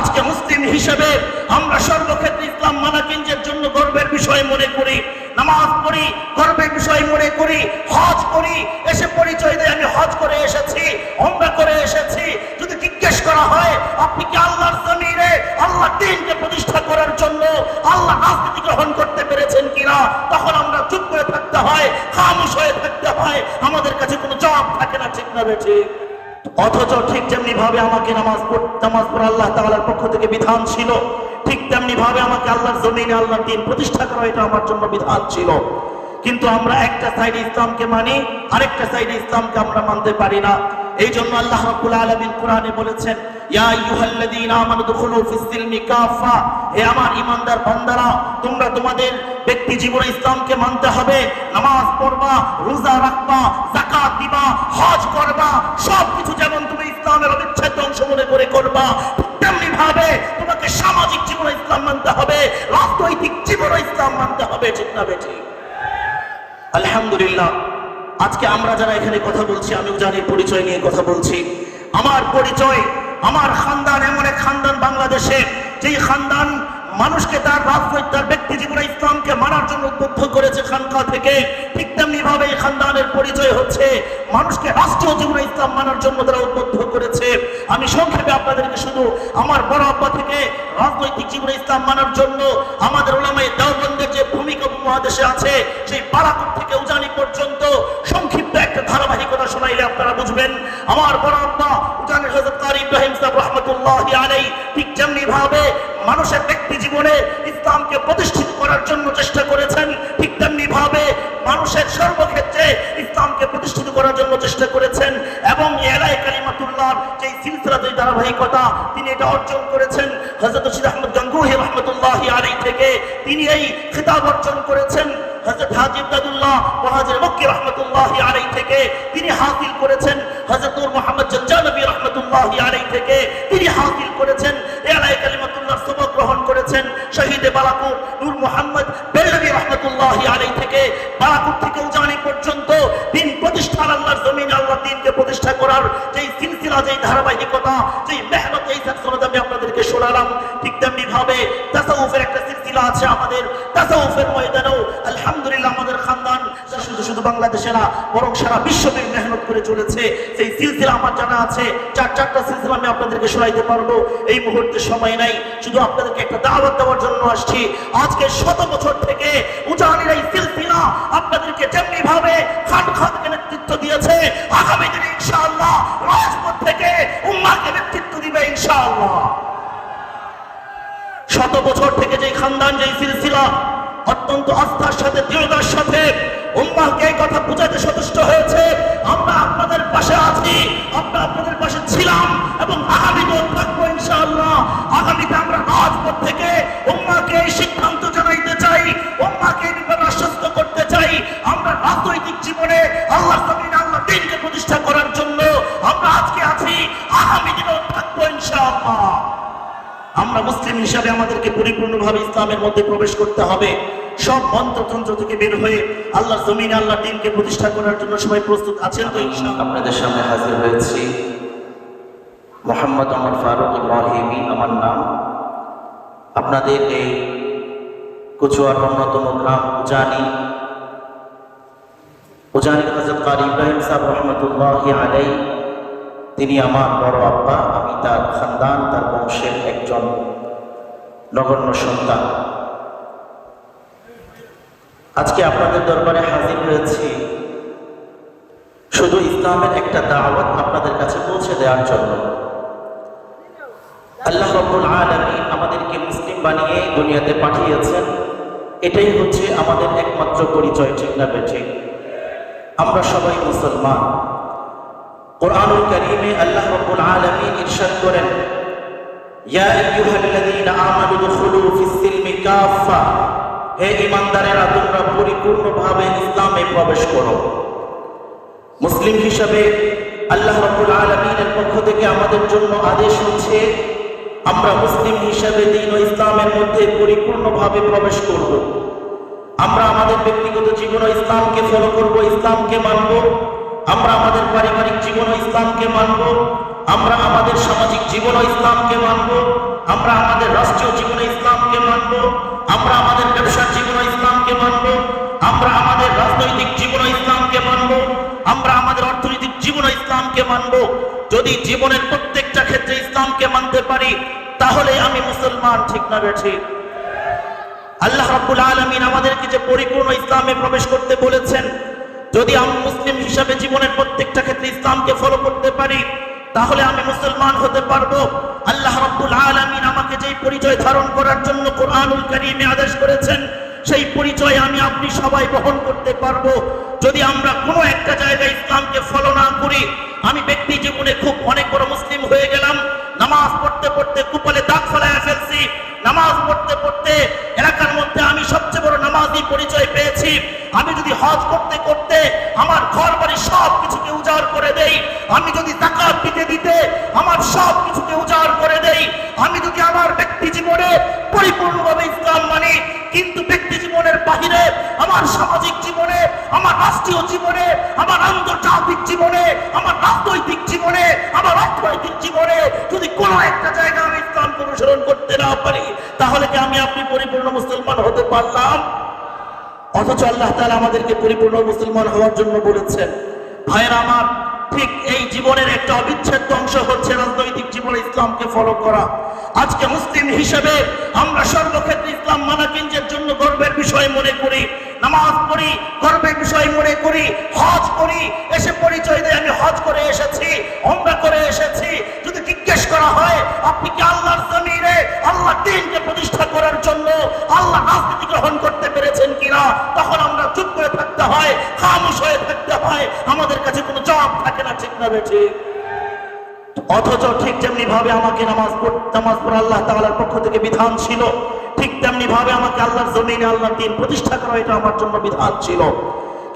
আজকে মুসলিম হিসেবে আমরা সর্বক্ষেত্রে ইসলাম মানা কিঞ্জের জন্য গর্বের বিষয় মনে করি, নামাজ পড়ি, গর্বের বিষয় মনে করি, হজ করি, এসে পরিচয় দেয়, আমি হজ করে এসেছি আমরা করে এসেছি। যদি জিজ্ঞেস করা হয়, আপনি কি আল্লাহর জমিনে আল্লাহ দিনকে প্রতিষ্ঠা করার জন্য আল্লাহ রাজনীতি গ্রহণ করতে পেরেছেন কিনা, তখন আমরা চুপ করে থাকতে হয়, খামুশ হয়ে থাকতে হয়, আমাদের কাছে কোনো জবাব থাকে না, ঠিক না, বেঠিক। অথচ ঠিক যেমনি ভাবে আমাকে নামাজ নামাজ পড়া আল্লাহ তাআলার পক্ষ থেকে বিধান ছিল। ঠিক তেমনি ভাবে আমাকে আল্লাহর জমিনে আল্লাহর দিন প্রতিষ্ঠা করা এটা আমার জন্য বিধান ছিল। কিন্তু আমরা একটা সাইডে ইসলামকে মানি, আরেকটা সাইডে ইসলামকে আমরা মানতে পারি না। এই জন্য আল্লাহ রাব্বুল আলামিন কোরআনে বলেছেন, ইয়া আইয়ুহাল্লাযীনা আমানু দুখুলু ফিস সিলমি কাফা হে আমার ঈমানদার বান্দারা, তোমরা তোমাদের ব্যক্তি জীবনে ইসলামকে মানতে হবে। নামাজ পড়বা, রোজা রাখবা, যাকাত দিবা, হজ করবা সব কিছু যেমন তুমি ইসলামের অবিচ্ছেদ্য অংশ মনে করে করবা, তেমনি ভাবে তোমাকে সামাজিক জীবনে ইসলাম মানতে হবে, রাজনৈতিক জীবনে ইসলাম মানতে হবে। ঠিক না বেঠিক? আলহামদুলিল্লাহ। আজকে আমরা যারা এখানে কথা বলছি, আমিও জানি, পরিচয় নিয়ে কথা বলছি। আমার পরিচয়, আমার খানদান, এমন এক খানদান বাংলাদেশে, যেই খানদান মানুষকে তার রাজনৈতিক, তার ব্যক্তি জীবনে ইসলামকে মানার জন্য উদ্বুদ্ধ করেছে খানকা থেকে। ঠিক তেমনি ভাবে এই খানদানের পরিচয় হচ্ছে, মানুষকে রাষ্ট্রীয় জীবনে ইসলাম মানার জন্য তারা উদ্বুদ্ধ করেছে। আমি সংক্ষেপে আপনাদেরকে শুধু আমার বড় আব্বা থেকে রাজনৈতিক জীবনে ইসলাম মানার জন্য আমাদের ওলামাই দেওবন্দের যে ভূমিকা মহাদেশে আছে, সেই বারাকুট থেকে উজানি পর্যন্ত কালিমাতুল্লাহ যে সিলসিলা যে ধারাবাহিকতা তিনি এটা অর্জন করেছেন। হযরত রশিদ আহমদ আলাইহি থেকে তিনি এই অর্জন করেছেন। হযরত হাজী ইমদাদুল্লাহ মুহাজির মক্কি থেকে তিনি হাসিল করেছেন। মুহাম্মদ জঞ্জানবী থেকে তিনি হাসিল করেছেন। এলাই কালিমাতুল্লাহ সবক গ্রহণ করেছেন। শহীদে বালাকুর নূর মুহাম্মদ বেলবি রহমতুল্লাহি আলাইহি থেকে বালাকুর থেকে দিনকে প্রতিষ্ঠা করার যেই সিলসিলা, যেই ধারাবাহিকতা, যেই মেহনত, এই সনদ আমি আপনাদেরকে শোনালাম, ঠিক তেমনি ভাবে তাসাউফের একটা সিলসিলা আছে আমাদের, তাসাউফের ময়দানেও আলহামদুলিল্লাহ শুধু বাংলাদেশে না, বরং সারা বিশ্বব্যাপী মেহনত করে চলেছে। সেই সিলসিলা আমার জানা আছে, চার চারটা সিলসিলা আমি আপনাদেরকে শোনাইতে পারব। এই মুহূর্তে সময় নাই, শুধু আপনাদেরকে একটা দাওয়াত দেওয়ার জন্য আসছি। আজকে শত বছর থেকে উজানির এই সিলসিলা আপনাদেরকে যেমনি ভাবে খান খানকে নেতৃত্ব দিয়েছে, আগামী দিনে ইনশাআল্লাহ রাজপথ থেকে উম্মাকে নেতৃত্ব দিবে ইনশাআল্লাহ। শত বছর থেকে যে খানদান যে সিলসিলা, অত্যন্ত আস্থার সাথে, দৃঢ়তার সাথে উম্মাহকে এই কথা বুঝাতে সচেষ্ট হয়েছে। আমরা আপনাদের পাশে আছি, আমরা আপনাদের পাশে ছিলাম এবং আগামীতেও থাকব ইনশাআল্লাহ। আগামীতে আমরা রাজপথ থেকে উম্মাকে এই সিদ্ধান্ত জানাইতে চাই উম্মাকে এই ব্যাপারে আশ্বস্ত করতে চাই। আমরা রাজনৈতিক জীবনে আল্লাহ জমিনে আল্লাহ দিনকে প্রতিষ্ঠা করার জন্য আমরা আজকে আছি, আগামী দিনেও থাকব ইনশাআল্লাহ। আমরা মুসলিম হিসাবে আমাদেরকে পরিপূর্ণভাবে ইসলামের মধ্যে প্রবেশ করতে হবে। সব মন্ত্রতন্ত্র থেকে বের হয়ে আল্লাহর জমিনে আল্লাহ দিনকে প্রতিষ্ঠা করার জন্য সবাই প্রস্তুত আছেন তো আপনাদের সামনে হাজির হয়েছি। মোহাম্মদ আমার ফারুক ইব্রাহিমি আমার নাম। আপনাদের এই কচুয়ার অন্যতম গ্রাম উজানি। উজানির হজরত কারি ইব্রাহিম সাহেব রহমতুল্লাহ আলাই তিনি আমার বড় আব্বা আমি তার খানদান তার বংশের একজন নগণ্য সন্তান। আজকে আপনাদের দরবারে হাজির হয়েছি। শুধু ইসলামের একটা দাওয়াত আপনাদের কাছে পৌঁছে দেওয়ার জন্য। আল্লাহ রব্বুল আলামিন আমাদেরকে মুসলিম বানিয়ে দুনিয়াতে পাঠিয়েছেন। এটাই হচ্ছে আমাদের একমাত্র পরিচয়, ঠিক না বেঠিক আমরা সবাই মুসলমান। কোরআনুল কারীমে আল্লাহ রব্বুল আলামিন ইরশাদ করেন, ইয়া আইয়ুহাল্লাযীনা আমানু দুখুলু ফিস সিলমি কাফা হে ঈমানদারেরা তোমরা পরিপূর্ণভাবে ইসলামে প্রবেশ করো। মুসলিম হিসাবে আল্লাহ রাব্বুল আলামিনের পক্ষ থেকে আমাদের জন্য আদেশ হচ্ছে, আমরা মুসলিম হিসাবে দিন ও ইসলামের মধ্যে পরিপূর্ণভাবে প্রবেশ করব। আমরা আমাদের ব্যক্তিগত জীবন ইসলামকে ফলো করব, ইসলামকে মানব। আমরা আমাদের পারিবারিক জীবন ইসলামকে মানব। আমরা আমাদের সামাজিক জীবন ইসলামকে মানব। আমরা আমাদের রাষ্ট্রীয় জীবনে ইসলামকে মানব। আমরা আমাদের ব্যবসার জীবন ইসলামকে মানব, আমরা আমাদের রাজনৈতিক জীবন ইসলামকে মানব, আমরা আমাদের অর্থনৈতিক জীবন ইসলামকে মানব। যদি জীবনের প্রত্যেকটা ক্ষেত্রে ইসলামকে মানতে পারি, তাহলে আমি মুসলমান, ঠিক না ঠিক আল্লাহ রাব্বুল আলামিন আমাদেরকে যে পরিপূর্ণ ইসলামে প্রবেশ করতে বলেছেন, যদি আমি মুসলিম হিসাবে জীবনের প্রত্যেকটা ক্ষেত্রে ইসলামকে ফলো করতে পারি তাহলে আমি মুসলমান হতে পারব। আল্লাহ রাব্বুল আলামিন আমাকে যেই পরিচয় ধারণ করার জন্য কোরআনুল কারীমে আদেশ করেছেন, সেই পরিচয় আমি আপনি সবাই বহন করতে পারব। যদি আমরা কোনো একটা জায়গায় ইসলামকে ফলো না করি, আমি ব্যক্তি জীবনে খুব অনেক বড় মুসলিম হয়ে গেলাম। নামাজ পড়তে পড়তে কুপলে দাগ ফেলায় ফেলছি। নামাজ পড়তে পড়তে এলাকার মধ্যে আমি সবচেয়ে বড় নামাজি পরিচয় পেয়েছি। আমি যদি হজ করতে করতে আমার ঘর বাড়ি সব কিছুকে উজাড় করে দেই, আমি যদি জাকাত দিতে দিতে আমার সব কিছুকে উজাড় করে দেই। আমি যদি আমার ব্যক্তি জীবনে পরিপূর্ণভাবে ইসলাম মানি, কিন্তু ব্যক্তি জীবনের বাহিরে, আমার সামাজিক জীবনে, আমার রাষ্ট্রীয় জীবনে, আমার আন্তর্জাতিক জীবনে, আমার রাজনৈতিক জীবনে, আমার অর্থনৈতিক জীবনে যদি কোনো একটা জায়গা আমি ইসলামকে অনুসরণ করতে না পারি, তাহলে কি আমি আপনি পরিপূর্ণ মুসলমান হতে পারলাম? অথচ আল্লাহ তাআলা আমাদেরকে পরিপূর্ণ মুসলমান হওয়ার জন্য বলেছেন, ভাইয়ের আমার ঠিক এই জীবনের একটা অবিচ্ছেদ্য অংশ হচ্ছে রাজনৈতিক জীবনে ইসলামকে ফলো করা। আজকে মুসলিম হিসেবে আমরা সর্বক্ষেত্রে ইসলাম মানা কিঞ্জের জন্য গর্বের বিষয় মনে করি। নামাজ পড়ি, গর্বের বিষয় মনে করি, হজ করি, এসে পরিচয় দেয়, আমি হজ করে এসেছি অমরা করে এসেছি। যদি জিজ্ঞেস করা হয়, আপনি কি আল্লাহর আল্লাহ রাজনীতি গ্রহণ করতে পেরেছেন কিনা, তখন আমরা চুপ করে থাকতে হয়, খামোশ হয়ে থাকতে হয়, আমাদের কাছে কোনো জবাব থাকে না, ঠিক না বেঠি অথচ ঠিক যেমনি ভাবে আমাকে নামাজ নামাজ পড়া আল্লাহ তাআলার পক্ষ থেকে বিধান ছিল। ঠিক তেমনি ভাবে আমাকে আল্লাহর জমিনে, আল্লাহর দিন প্রতিষ্ঠা করা এটা আমার জন্য বিধান ছিল।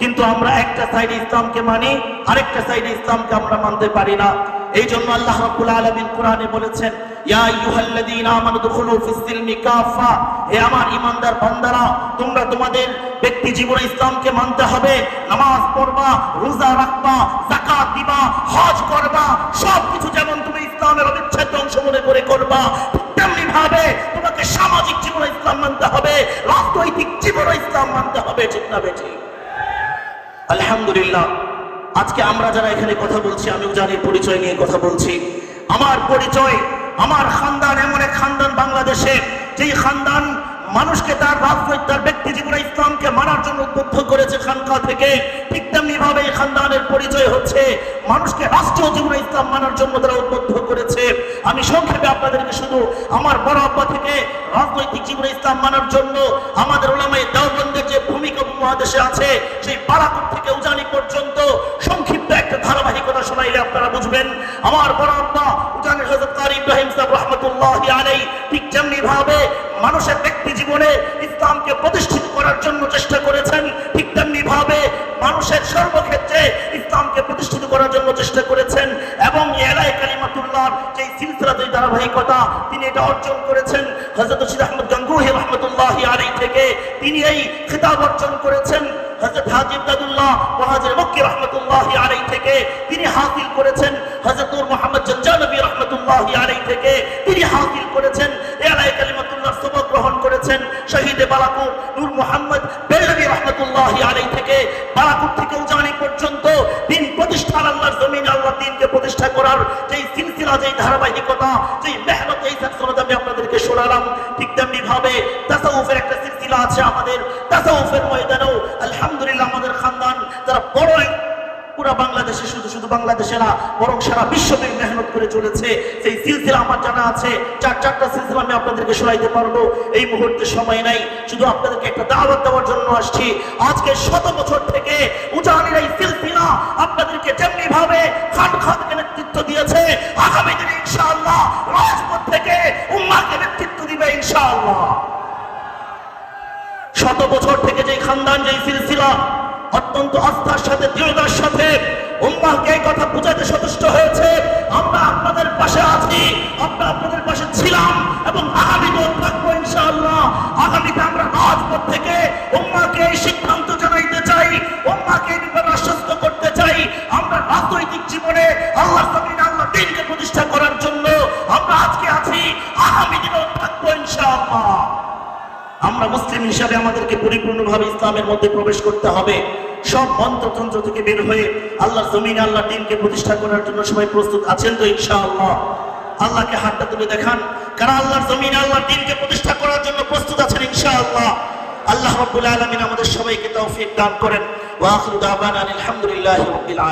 কিন্তু আমরা একটা সাইডে ইসলামকে মানি, আরেকটা সাইডে ইসলামকে আমরা মানতে পারি না। এই জন্য আল্লাহ রাব্বুল আলামিন কোরআনে বলেছেন, ইয়া আইয়ুহাল্লাযীনা আমানু দুখুলু ফিস সিলমি কাফা হে আমার ঈমানদার বান্দারা, তোমরা তোমাদের ব্যক্তি জীবনে ইসলামকে মানতে হবে। নামাজ পড়বা, রোজা রাখবা, যাকাত দিবা, হজ করবা সব কিছু যেমন তুমি ইসলামের অবিচ্ছেদ্য অংশ মনে করে করবা তেমনি ভাবে তোমাকে সামাজিক জীবনে ইসলাম মানতে হবে, রাজনৈতিক জীবনে ইসলাম মানতে হবে, ঠিক না বেঠিক? আলহামদুলিল্লাহ। আজকে আমরা যারা এখানে কথা বলছি, আমিও জানি, পরিচয় নিয়ে কথা বলছি। আমার পরিচয়, আমার খানদান, এমন এক খানদান বাংলাদেশে, যেই খানদান মানুষকে তার রাজনৈতিক তার ব্যক্তি জীবনে ইসলামকে মানার জন্য উদ্বুদ্ধ করেছে খানকা থেকে। ঠিক তেমনি ভাবে খানদানের পরিচয় হচ্ছে, মানুষকে রাষ্ট্রীয় জীবনে ইসলাম মানার জন্য তারা উদ্বুদ্ধ করেছে। আমি সংক্ষেপে আপনাদেরকে শুধু আমার বড় আব্বা থেকে রাজনৈতিক জীবনে ইসলাম মানার জন্য আমাদের ওলামাই দেওবন্দের যে ভূমিকা মহাদেশে আছে, সেই বালাকোট থেকে উজানি পর্যন্ত সংক্ষিপ্ত ধারাবাহিকতা শোনাইলে আপনারা বুঝবেন, আমার মানুষের ব্যক্তি জীবনে ইসলামকে প্রতিষ্ঠিত করার জন্য চেষ্টা করেছেন, ঠিক তেমনি ভাবে মানুষের সর্বক্ষেত্রে ইসলামকে প্রতিষ্ঠিত করার জন্য চেষ্টা করেছেন এবং এলাই কালিমাতুল্লাহ যে সিলসিলা যে ধারাবাহিকতা তিনি এটা অর্জন করেছেন, হযরত রশিদ আহমদ গঙ্গুহি রহমতুল্লাহি আলাইহি থেকে তিনি এই খিতাব অর্জন করেছেন। হযরত হাজি ইমদাদুল্লাহ ওয়াহাজির মক্কি রহমতুল্লাহি আলাইহি থেকে তিনি হাসিল করেছেন। হযরত নূর মোহাম্মদ জঞ্জানবী রহমতুল্লাহি আলাইহি থেকে তিনি হাসিল করেছেন। এলাই কালিমাতুল্লাহ সবক গ্রহণ করেছেন। শহীদে বালাকুর নূর মোহাম্মদ বেলবী রহমতুল্লাহি আলাইহি থেকে বালাকুর থেকে উজানি পর্যন্ত দিন প্রতিষ্ঠার আল্লাহর জমিনে আল্লাহ দিনকে প্রতিষ্ঠা করার যেই সিলসিলা, যেই ধারাবাহিকতা, যেই মেহনত এই সাকসনত আমি আপনাদেরকে শোনালাম, ঠিক তেমনি ভাবে তাসাউফের একটা সিলসিলা আছে আমাদের। তাসাউফের ময়দানেও আলহামদুলিল্লাহ আমাদের খানদান যারা বড় পুরা বাংলাদেশে শুধু শুধু বাংলাদেশে না, বরং সারা বিশ্বব্যাপী মেহনত করে চলেছে। সেই সিলসিলা আমার জানা আছে, চার চারটা সিলসিলা আমি আপনাদেরকে শোনাইতে পারব। এই মুহূর্তে সময় নাই, শুধু আপনাদেরকে একটা দাওয়াত দেওয়ার জন্য আসছি। আজকে শত বছর থেকে উজানির এই সিলসিলা আপনাদেরকে যেমনি ভাবে খান খানকে নেতৃত্ব দিয়েছে, আগামী দিনে ইনশাআল্লাহ রাজপথ থেকে উম্মাকে নেতৃত্ব দিবে ইনশাআল্লাহ শত বছর থেকে যে খানদান যে সিলসিলা, অত্যন্ত আস্থার সাথে, দৃঢ়তার সাথে উম্মাহকে এই কথা বুঝাতে সচেষ্ট হয়েছে। আমরা আপনাদের পাশে আছি, আমরা আপনাদের পাশে ছিলাম এবং আগামীতেও থাকব ইনশাআল্লাহ। আগামীতে আমরা রাজপথ পরিপূর্ণভাবে ইসলামের মধ্যে প্রবেশ করতে হবে। সব মন্ত্রতন্ত্র থেকে বের হয়ে আল্লাহর জমিনে আল্লাহ দিনকে প্রতিষ্ঠা করার জন্য সবাই প্রস্তুত আছেন তো ইনশাআল্লাহ? আল্লাহকে হাতটা তুলে দেখান। কারণ আল্লাহর জমিনে আল্লাহর দিনকে প্রতিষ্ঠা করার জন্য প্রস্তুত আছেন ইনশাআল্লাহ? আল্লাহ রাব্বুল আলামিন আমাদের সবাইকে তৌফিক দান করেন। ওয়া আখিরু দাওয়ানা আলহামদুলিল্লাহি রাব্বিল